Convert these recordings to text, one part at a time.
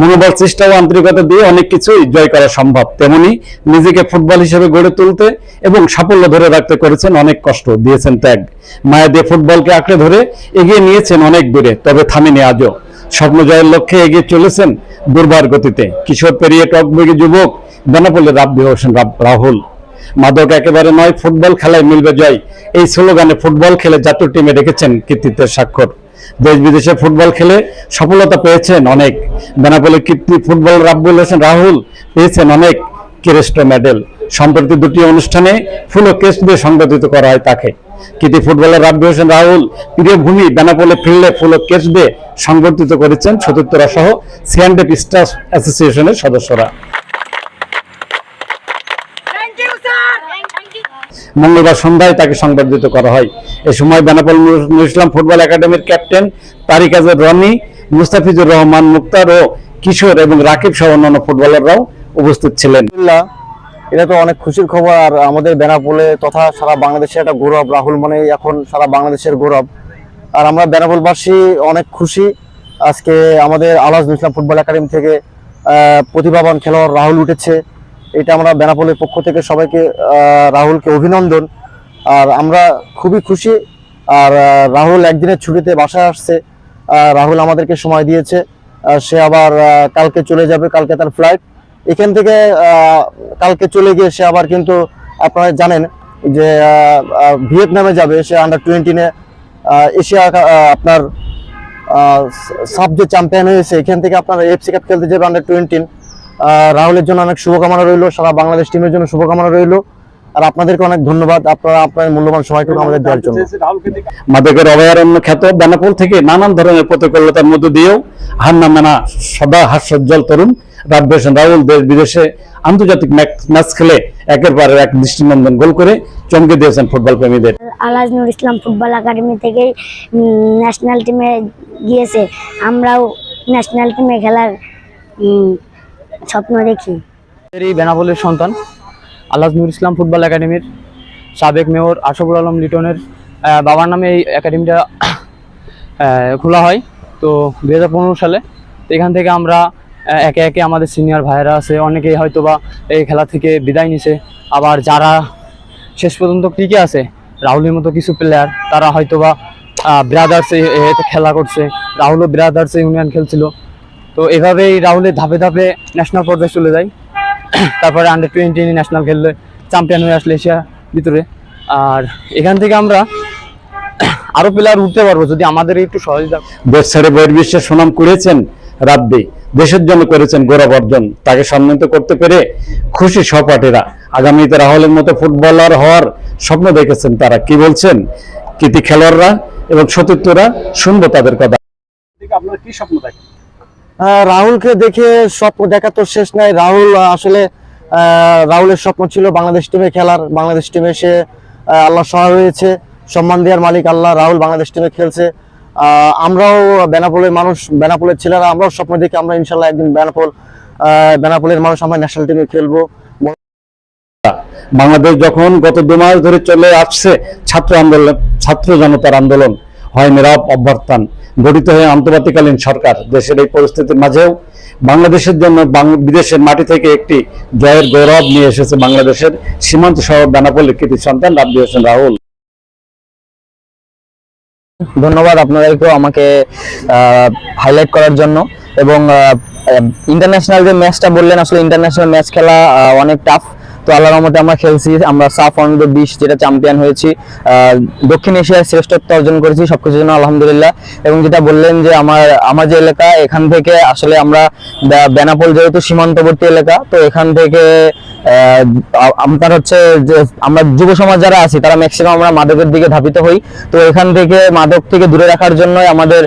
মনোবল, চেষ্টা ও আন্তরিকতা দিয়ে অনেক কিছুই জয় করা সম্ভব। তেমনি নিজেকে ফুটবল হিসেবে গড়ে তুলতে এবং সাফল্য ধরে রাখতে করেছেন অনেক কষ্ট, দিয়েছেন ত্যাগ। মায়া দিয়ে ফুটবলকে আঁকড়ে ধরে এগিয়ে নিয়েছেন অনেক দূরে, তবে থামেনি আজও। স্বপ্ন জয়ের লক্ষ্যে এগিয়ে চলেছেন দুর্বার গতিতে। কিশোর পেরিয়ে টকবগি যুবক বেনাপোলের রাব্বি হোসেন রাহুল। মাদক একেবারে নয়, ফুটবল খেলায় মিলবে জয়। এই স্লোগানে ফুটবল খেলে জাতীয় টিমে রেখেছেন কৃতিত্বের স্বাক্ষর। দেশ বিদেশে ফুটবল খেলে সফলতা পেয়েছেন অনেক। বেনাপোলের কীর্তি ফুটবল রাব্বুল হোসেন রাহুল পেয়েছেন অনেক ক্রেস্ট মেডেল। সম্প্রতি দুটি অনুষ্ঠানে ফুল ও কেস দিয়ে সংগঠিত করা হয় তাকে। কৃতি ফুটবলার রাব্বি হোসেন রাহুল প্রিয় ভূমি বেনাপোলে ফিরলে ফুল ও কেস দিয়ে সংগঠিত করেছেন সতীর্থরা সহ সিয়ান্ডেপ স্টাফ অ্যাসোসিয়েশনের সদস্যরা। মঙ্গলবার সন্ধ্যায় তাকে সংবর্ধিত করা হয়। এ সময় বেনাপোল নুরুল ইসলাম ফুটবল একাডেমির ক্যাপ্টেন তারিক আজর রনি, মুস্তাফিজুর রহমান মুক্তার ও কিশোর এবং রাকিব সহ অন্যান্য ফুটবলাররাও উপস্থিত ছিলেন। এটা তো অনেক খুশির খবর। আর আমাদের বেনাপোলে তথা সারা বাংলাদেশের একটা গৌরব, রাহুল মানে এখন সারা বাংলাদেশের গৌরব। আর আমরা বেনাপোলবাসী অনেক খুশি। আজকে আমাদের আলাজ ইসলাম ফুটবল একাডেমি থেকে প্রতিভাবান খেলোয়াড় রাহুল উঠেছে। এটা আমরা বেনাপোলের পক্ষ থেকে সবাইকে রাহুলকে অভিনন্দন। আর আমরা খুবই খুশি, আর রাহুল একদিনের ছুটিতে বাসায় আসছে রাহুল আমাদেরকে সময় দিয়েছে সে আবার কালকে চলে যাবে, কালকে তার ফ্লাইট এখান থেকে কালকে চলে গিয়ে সে আবার কিন্তু আপনারা জানেন যে ভিয়েতনামে যাবে, সে আন্ডার টোয়েন্টিনে এশিয়া আপনার সাব যে চ্যাম্পিয়ন হয়েছে, এখান থেকে আপনার এফসি কাপ খেলতে যাবে আন্ডার টোয়েন্টিন রাহুলের জন্য অনেক শুভকামনা রইল সারা বাংলাদেশ টিমের জন্য শুভকামনা রইল। আর আপনাদেরকে অনেক ধন্যবাদ আপনারা আপনার মূল্যবান সময়টুকু আমাদের দেওয়ার জন্য। মাদকের অভয়ারণ্য খ্যাত বেনাপোল থেকে নানান ধরনের প্রতিকূলতার মধ্য দিয়েও হার না মানা সদা হাস্যোজ্জ্বল তরুণ। রাব্বি হোসেন রাহুল দেশ বিদেশে আন্তর্জাতিক ম্যাচ- ম্যাচ খেলে একের পর এক দৃষ্টিনন্দন গোল করে চমকে দিয়েছেন ফুটবল প্রেমীদের। আলাজ নুর ইসলাম ফুটবল একাডেমি থেকে ন্যাশনাল টিমে গিয়েছে। আমরাও ন্যাশনাল টিমে খেলার স্বপ্ন দেখি। এই বেনাপোলের সন্তান আল্লাহ নুর ইসলাম ফুটবল একাডেমির সাবেক মেয়র আশফুল আলম লিটনের বাবার নামে এই একাডেমিটা খোলা হয়। তো দু হাজার পনেরো সালে এখান থেকে আমরা একে একে আমাদের সিনিয়র ভাইয়েরা আছে, অনেকেই হয়তো বা এই খেলা থেকে বিদায় নিছে। আবার যারা শেষ পর্যন্ত টিকে আছে, রাহুলের মতো কিছু প্লেয়ার তারা হয়তো বা ব্রাদার্স খেলা করছে। রাহুলও ব্রাদার্স ইউনিয়ন খেলছিল। তো এভাবেই রাহুলের ধাপে ধাপে ন্যাশনাল পর্যায়ে চলে যায়। তারপরে আন্ডার টোয়েন্টি ন্যাশনাল খেললে চ্যাম্পিয়ন হয়ে আসলে এশিয়া ভিতরে। আর এখান থেকে আমরা আরও প্লেয়ার উঠতে পারব যদি আমাদের একটু সহযোগিতা দেশ ছেড়ে বহির্বিশ্বে সুনাম কুড়িয়েছেন রাব্বি দেশের জন্য করেছেন গৌরব অর্জন তাকে সম্মানিত করতে পেরে খুশি সহপাঠীরা। আগামীতে রাহুলের মতো ফুটবলার হওয়ার স্বপ্ন দেখেছেন তারা। কি বলছেন? কৃতি খেলোয়াড়রা এবং সতীর্থরা শুনব তাদের কথা। আপনারা কি স্বপ্ন দেখেন? রাহুলকে দেখে স্বপ্ন, দেখা তো শেষ নাই। রাহুল আসলে রাহুলের স্বপ্ন ছিল বাংলাদেশ টিমে খেলার। বাংলাদেশ টিমে সে আল্লাহ সহায় হয়েছে। সম্মান দেওয়ার মালিক আল্লাহ, রাহুল বাংলাদেশ টিমে খেলছে। আমরাও বেনাপোলের মানুষ, বেনাপোলের ছেলেরা, আমরাও স্বপ্ন দেখি আমরা ইনশাল্লাহ একদিন বেনাপোল বেনাপোলের মানুষ আমরা ন্যাশনাল টিমে খেলব। বাংলাদেশ যখন গত দু মাস ধরে চলে আসছে ছাত্র আন্দোলন, ছাত্র জনতার আন্দোলন হয় নীরব অভ্যর্থান গঠিত হয়ে আন্তর্জাতিকালীন সরকার দেশের এই পরিস্থিতির মাঝেও বাংলাদেশের জন্য বিদেশের মাটি থেকে একটি জয়ের গৌরব নিয়ে এসেছে বাংলাদেশের সীমান্ত শহর বেনাপল্লী কৃতি সন্তান রাব্বি হোসেন রাহুল। ধন্যবাদ আপনাদেরকেও আমাকে হাইলাইট করার জন্য এবং ইন্টারন্যাশনাল যে ম্যাচটা বললেন, আসলে ইন্টারন্যাশনাল ম্যাচ খেলা অনেক টাফ তো আল্লাহর রহমতে আমরা খেলছি, আমরা সাফ অনূর্ধ্ব বিশ যেটা চ্যাম্পিয়ন হয়েছি দক্ষিণ এশিয়ার শ্রেষ্ঠত্ব অর্জন করেছি, সবকিছুর জন্য আলহামদুলিল্লাহ। এবং যেটা বললেন যে আমার আমার যে এলাকা, এখান থেকে আসলে আমরা বেনাপোল যেহেতু সীমান্তবর্তী এলাকা, তো এখান থেকে আপনার হচ্ছে যে, আমরা যুব সমাজ যারা আছি, তারা ম্যাক্সিমাম আমরা মাদকের দিকে ধাবিত হই। তো এখান থেকে মাদক থেকে দূরে রাখার জন্য আমাদের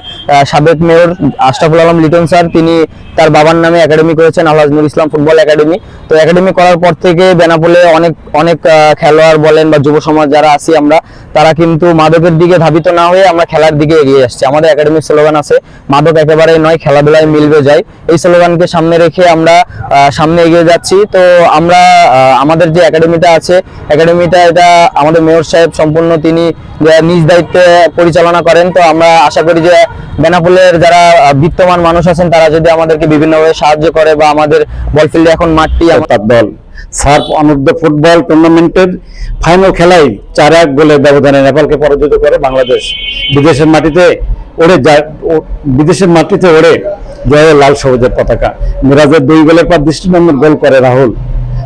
সাবেক মেয়র আশরাফুল আলম লিটন স্যার তিনি তার বাবার নামে একাডেমি করেছেন আল্লাহ নুর ইসলাম ফুটবল একাডেমি তো একাডেমি করার পর থেকে বেনাপোলে অনেক অনেক খেলোয়াড় বলেন বা যুব সমাজ যারা আছি আমরা, তারা কিন্তু মাদকের দিকে ধাবিত না হয়ে আমরা খেলার দিকে এগিয়ে আসছি। আমাদের একাডেমির স্লোগান আছে, মাদক একেবারে নয়, খেলাধুলায় মিলবে যায় এই স্লোগানকে সামনে রেখে আমরা সামনে এগিয়ে যাচ্ছি। তো আমরা আমাদের যে একাডেমিটা আছে একাডেমিটা এটা আমাদের মেয়র সাহেব সম্পূর্ণ তিনি নিজ দায়িত্বে পরিচালনা করেন, তো আমরা আশা করি যে বেনাপোলের যারা বিত্তমান মানুষ আছেন, তারা যদি আমাদেরকে বিভিন্নভাবে সাহায্য করে বা আমাদের বল ফিল্ডে এখন মাঠটি তার দল সার্ফ অনূর্ধ্ব ফুটবল টুর্নামেন্টের ফাইনাল খেলায় চার এক গোলের ব্যবধানে নেপালকে পরাজিত করে বাংলাদেশ। বিদেশের মাটিতে ওড়ে বিদেশের মাটিতে ওড়ে জয় লাল সবুজের পতাকা। মিরাজের দুই গোলের পর দৃষ্টিনন্দন গোল করে রাহুল।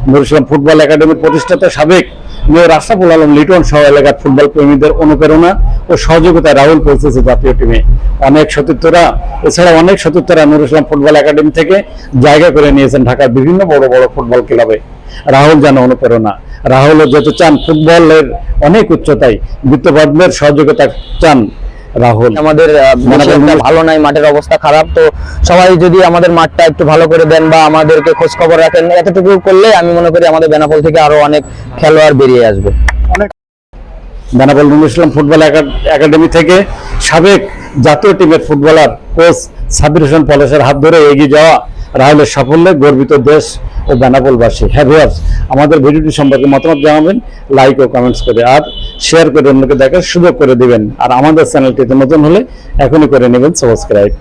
নুর ফুটবল একাডেমির প্রতিষ্ঠাতা সাবেক মেয়র আশরাফুল আলম লিটন সহ এলাকার ফুটবল প্রেমীদের অনুপ্রেরণা ও সহযোগিতায় রাহুল পৌঁছেছে জাতীয় টিমে অনেক সতীর্থরা এছাড়া অনেক সতীর্থরা নুর ইসলাম ফুটবল একাডেমি থেকে জায়গা করে নিয়েছেন ঢাকার বিভিন্ন বড় বড় ফুটবল ক্লাবে। রাহুল যেন অনুপ্রেরণা, রাহুলও যেতে চান ফুটবলের অনেক উচ্চতায়, বিত্তবাদদের সহযোগিতা চান রাহুল। আমাদের ভালো নাই মাঠের অবস্থা খারাপ তো সবাই যদি আমাদের মাঠটা একটু ভালো করে দেন বা আমাদেরকে খোঁজ খবর রাখেন এতটুকু করলে আমি মনে করি আমাদের বেনাপোল থেকে আরও অনেক খেলোয়াড় বেরিয়ে আসবে। বেনাপোল নুর ইসলাম ফুটবল একা- একাডেমি থেকে সাবেক জাতীয় টিমের ফুটবলার কোচ সাবির হোসেন পলাশের হাত ধরে এগিয়ে যাওয়া রাহুলের সাফল্যে গর্বিত দেশ ও বেনাপোলবাসী। হ্যাঁ ভিউয়ার্স, আমাদের ভিডিওটি সম্পর্কে মতামত জানাবেন লাইক ও কমেন্টস করে। আর শেয়ার করে অন্যকে দেখার সুযোগ করে দিবেন। আর আমাদের চ্যানেলটিতে নতুন হলে এখনই করে নেবেন সাবস্ক্রাইব